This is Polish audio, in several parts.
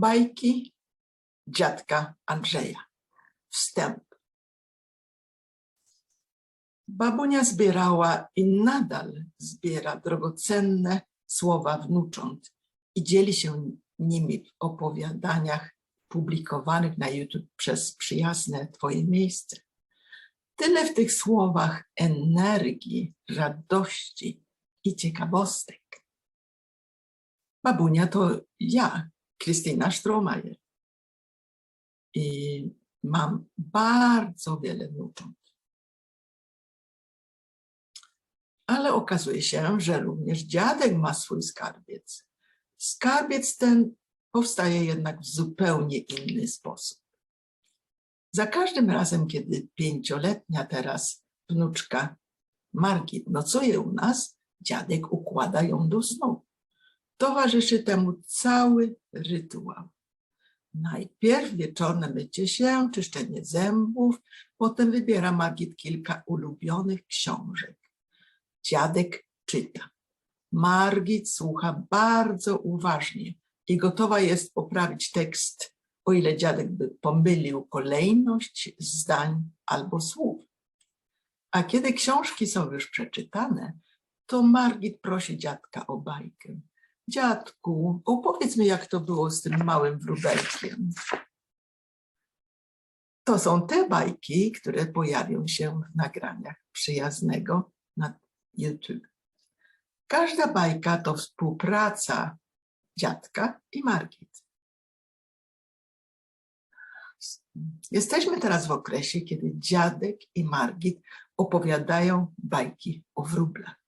Bajki dziadka Andrzeja. Wstęp. Babunia zbierała i nadal zbiera drogocenne słowa wnucząt i dzieli się nimi w opowiadaniach publikowanych na YouTube przez przyjazne Twoje miejsce. Tyle w tych słowach energii, radości i ciekawostek. Babunia to ja, Krystyna Stromajer. I mam bardzo wiele wnucząt. Ale okazuje się, że również dziadek ma swój skarbiec. Skarbiec ten powstaje jednak w zupełnie inny sposób. Za każdym razem, kiedy pięcioletnia teraz wnuczka Margit nocuje u nas, dziadek układa ją do snu. Towarzyszy temu cały rytuał. Najpierw wieczorne mycie się, czyszczenie zębów, potem wybiera Margit kilka ulubionych książek. Dziadek czyta. Margit słucha bardzo uważnie i gotowa jest poprawić tekst, o ile dziadek by pomylił kolejność zdań albo słów. A kiedy książki są już przeczytane, to Margit prosi dziadka o bajkę. Dziadku, opowiedz mi, jak to było z tym małym wróbelkiem. To są te bajki, które pojawią się w nagraniach przyjaznego na YouTube. Każda bajka to współpraca dziadka i Margit. Jesteśmy teraz w okresie, kiedy dziadek i Margit opowiadają bajki o wróblach.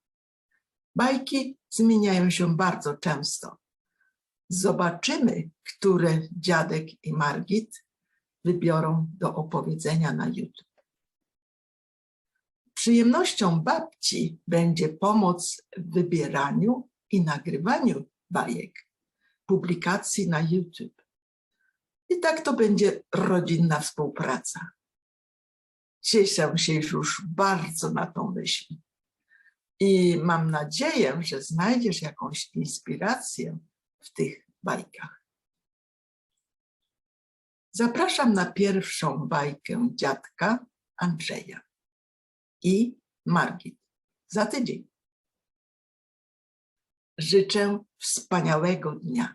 Bajki zmieniają się bardzo często. Zobaczymy, które dziadek i Margit wybiorą do opowiedzenia na YouTube. Przyjemnością babci będzie pomoc w wybieraniu i nagrywaniu bajek, publikacji na YouTube. I tak to będzie rodzinna współpraca. Cieszę się już bardzo na tą myśl. I mam nadzieję, że znajdziesz jakąś inspirację w tych bajkach. Zapraszam na pierwszą bajkę dziadka Andrzeja i Margit za tydzień. Życzę wspaniałego dnia.